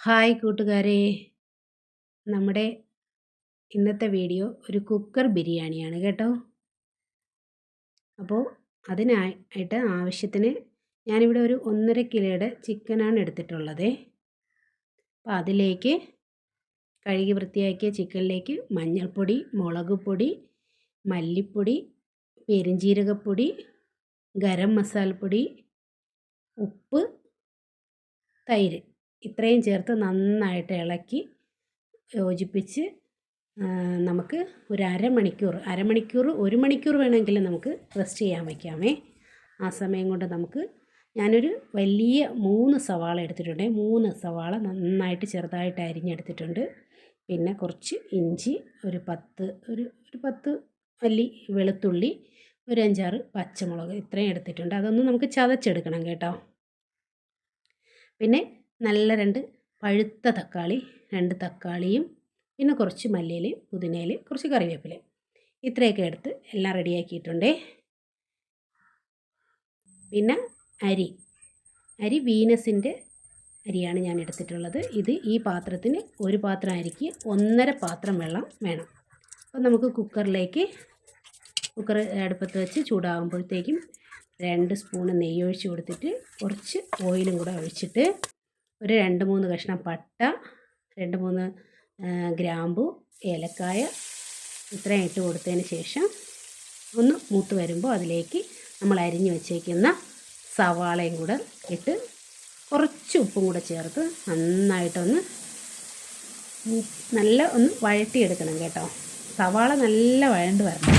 Hi കൂട്ടുകാരെ. നമ്മുടെ ഇന്നത്തെ വീഡിയോ ഒരു കുക്കർ ബിരിയാണിയാണ് കേട്ടോ. അപ്പോൾ അതിനായിട്ട് ആവശ്യത്തിന് ഞാനിവിടെ ഒരു ഒന്നര കിലോയുടെ ചിക്കനാണ് എടുത്തിട്ടുള്ളത്. അപ്പോൾ അതിലേക്ക് കഴുകി വൃത്തിയാക്കിയ ചിക്കനിലേക്ക് മഞ്ഞൾപ്പൊടി മുളക് പൊടി മല്ലിപ്പൊടി പെരിഞ്ജീരകപ്പൊടി ഗരം മസാലപ്പൊടി ഉപ്പ് തൈര്. ഇത്രയും ചേർത്ത് നന്നായിട്ട് ഇളക്കി യോജിപ്പിച്ച് നമുക്ക് ഒരു അരമണിക്കൂർ അരമണിക്കൂർ ഒരു മണിക്കൂർ വേണമെങ്കിൽ നമുക്ക് റെസ്റ്റ് ചെയ്യാൻ വയ്ക്കാമേ ആ സമയം കൊണ്ട് നമുക്ക് ഞാനൊരു വലിയ മൂന്ന് സവാള എടുത്തിട്ടുണ്ട്. മൂന്ന് സവാള നന്നായിട്ട് ചെറുതായിട്ട് അരിഞ്ഞെടുത്തിട്ടുണ്ട്. പിന്നെ കുറച്ച് ഇഞ്ചി ഒരു പത്ത് ഒരു ഒരു പത്ത് അല്ലി വെളുത്തുള്ളി ഒരു അഞ്ചാറ് പച്ചമുളക് ഇത്രയും എടുത്തിട്ടുണ്ട്. അതൊന്നും നമുക്ക് ചതച്ചെടുക്കണം കേട്ടോ. പിന്നെ നല്ല രണ്ട് പഴുത്ത തക്കാളി രണ്ട് തക്കാളിയും പിന്നെ കുറച്ച് മല്ലിയിലയും പുതിനയിലയും കുറച്ച് കറിവേപ്പിലയും. ഇത്രയൊക്കെ എടുത്ത് എല്ലാം റെഡിയാക്കിയിട്ടുണ്ടേ. പിന്നെ അരി. അരി വീനസിന്റെ അരിയാണ് ഞാൻ എടുത്തിട്ടുള്ളത്. ഇത് ഈ പാത്രത്തിന് ഒരു പാത്രം അരിക്ക് ഒന്നര പാത്രം വെള്ളം വേണം. അപ്പോൾ നമുക്ക് കുക്കറിലേക്ക് കുക്കർ അടുപ്പത്ത് വെച്ച് ചൂടാകുമ്പോഴത്തേക്കും രണ്ട് സ്പൂണ് നെയ്യ് ഒഴിച്ച് കൊടുത്തിട്ട് കുറച്ച് ഓയിലും കൂടെ ഒഴിച്ചിട്ട് ഒരു രണ്ട് മൂന്ന് കഷ്ണം പട്ട രണ്ട് മൂന്ന് ഗ്രാമ്പു ഏലക്കായ ഇത്രയും ഇട്ട് കൊടുത്തതിന് ശേഷം ഒന്ന് മൂത്ത് വരുമ്പോൾ അതിലേക്ക് നമ്മൾ അരിഞ്ഞു വെച്ചേക്കുന്ന സവാളയും കൂടെ ഇട്ട് കുറച്ച് ഉപ്പും കൂടെ ചേർത്ത് നന്നായിട്ടൊന്ന് നല്ല ഒന്ന് വഴട്ടിയെടുക്കണം കേട്ടോ. സവാള നല്ല വഴണ്ട് വരണം.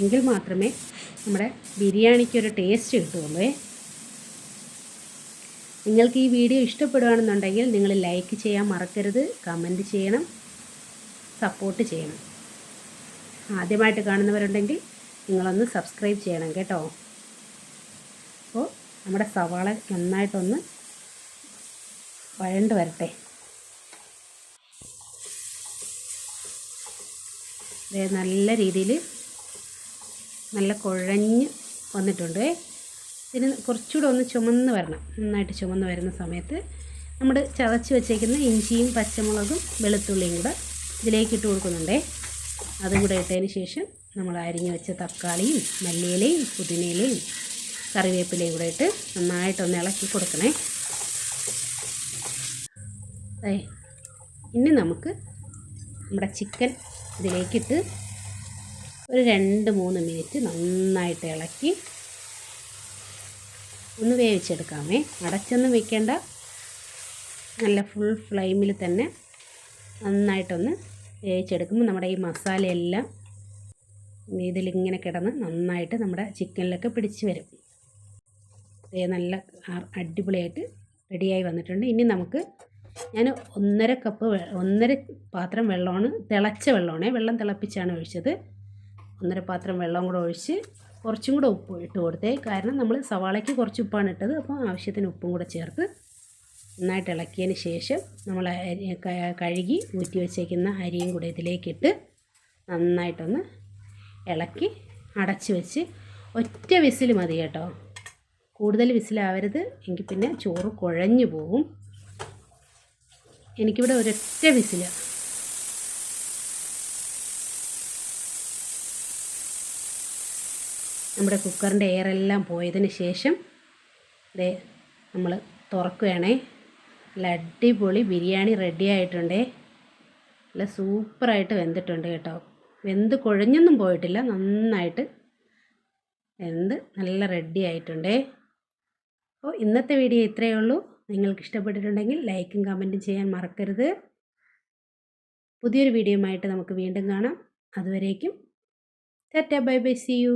എങ്കിൽ മാത്രമേ നമ്മുടെ ബിരിയാണിക്കൊരു ടേസ്റ്റ് കിട്ടുള്ളൂ നിങ്ങൾക്ക് ഈ വീഡിയോ ഇഷ്ടപ്പെടുകയാണെന്നുണ്ടെങ്കിൽ നിങ്ങൾ ലൈക്ക് ചെയ്യാൻ മറക്കരുത് കമന്റ് ചെയ്യണം സപ്പോർട്ട് ചെയ്യണം. ആദ്യമായിട്ട് കാണുന്നവരുണ്ടെങ്കിൽ നിങ്ങളൊന്ന് സബ്സ്ക്രൈബ് ചെയ്യണം കേട്ടോ. അപ്പോൾ നമ്മുടെ സവാള നന്നായിട്ടൊന്ന് വഴണ്ട് വരട്ടെ. നല്ല രീതിയിൽ നല്ല കുഴഞ്ഞ് വന്നിട്ടുണ്ട്. ഇതിന് കുറച്ചുകൂടെ ഒന്ന് ചുമന്ന് വരണം. നന്നായിട്ട് ചുമന്ന് വരുന്ന സമയത്ത് നമ്മൾ ചതച്ച് വെച്ചേക്കുന്ന ഇഞ്ചിയും പച്ചമുളകും വെളുത്തുള്ളിയും കൂടെ ഇതിലേക്ക് ഇട്ട് കൊടുക്കുന്നുണ്ടേ. അതും കൂടെ ഇട്ടതിന് ശേഷം നമ്മൾ അരിഞ്ഞ് വെച്ച തക്കാളിയും മല്ലിയിലയും പുതിനയിലയും കറിവേപ്പിലയും കൂടെ ഇട്ട് നന്നായിട്ടൊന്ന് ഇളക്കി കൊടുക്കണേ. അതെ ഇനി നമുക്ക് നമ്മുടെ ചിക്കൻ ഇതിലേക്കിട്ട് ഒരു രണ്ട് മൂന്ന് മിനിറ്റ് നന്നായിട്ട് ഇളക്കി ഒന്ന് വേവിച്ചെടുക്കാമേ. അടച്ചൊന്നും വെക്കേണ്ട. നല്ല ഫുൾ ഫ്ലെയിമിൽ തന്നെ നന്നായിട്ടൊന്ന് വേവിച്ചെടുക്കുമ്പോൾ നമ്മുടെ ഈ മസാലയെല്ലാം ഇതിലിങ്ങനെ കിടന്ന് നന്നായിട്ട് നമ്മുടെ ചിക്കനിലൊക്കെ പിടിച്ച് വരും. നല്ല അടിപൊളിയായിട്ട് റെഡിയായി വന്നിട്ടുണ്ട്. ഇനി നമുക്ക് ഞാൻ ഒന്നര കപ്പ് ഒന്നര പാത്രം വെള്ളമാണ് തിളച്ച വെള്ളമാണ്. വെള്ളം തിളപ്പിച്ചാണ് ഒഴിച്ചത്. ഒന്നര പാത്രം വെള്ളം കൂടെ ഒഴിച്ച് കുറച്ചും കൂടെ ഉപ്പ് ഇട്ട് കൊടുത്തേ. കാരണം നമ്മൾ സവാളയ്ക്ക് കുറച്ച് ഉപ്പാണ് ഇട്ടത്. അപ്പോൾ ആവശ്യത്തിന് ഉപ്പും കൂടെ ചേർത്ത് നന്നായിട്ട് ഇളക്കിയതിന് ശേഷം നമ്മൾ കഴുകി ഊറ്റി വെച്ചേക്കുന്ന അരിയും കൂടെ ഇതിലേക്കിട്ട് നന്നായിട്ടൊന്ന് ഇളക്കി അടച്ച് വെച്ച് ഒറ്റ വിസിൽ മതി കേട്ടോ. കൂടുതൽ വിസിലാവരുത്. എങ്കിൽ പിന്നെ ചോറ് കുഴഞ്ഞു പോകും എനിക്കിവിടെ ഒരൊറ്റ വിസിലാണ് നമ്മുടെ കുക്കറിന്റെ എയറെല്ലാം പോയതിന് ശേഷം ദേ നമ്മൾ തുറക്കുകയാണേ. നല്ല അടിപൊളി ബിരിയാണി റെഡി ആയിട്ടുണ്ടേ. നല്ല സൂപ്പറായിട്ട് വെന്തിട്ടുണ്ട് കേട്ടോ. വെന്ത് കുഴഞ്ഞൊന്നും പോയിട്ടില്ല. നന്നായിട്ട് വെന്ത് നല്ല റെഡി ആയിട്ടുണ്ടേ. അപ്പോൾ ഇന്നത്തെ വീഡിയോ ഇത്രയേ ഉള്ളൂ. നിങ്ങൾക്ക് ഇഷ്ടപ്പെട്ടിട്ടുണ്ടെങ്കിൽ ലൈക്കും കമന്റും ചെയ്യാൻ മറക്കരുത്. പുതിയൊരു വീഡിയോയുമായിട്ട് നമുക്ക് വീണ്ടും കാണാം. അതുവരേക്കും tata bye bye see you.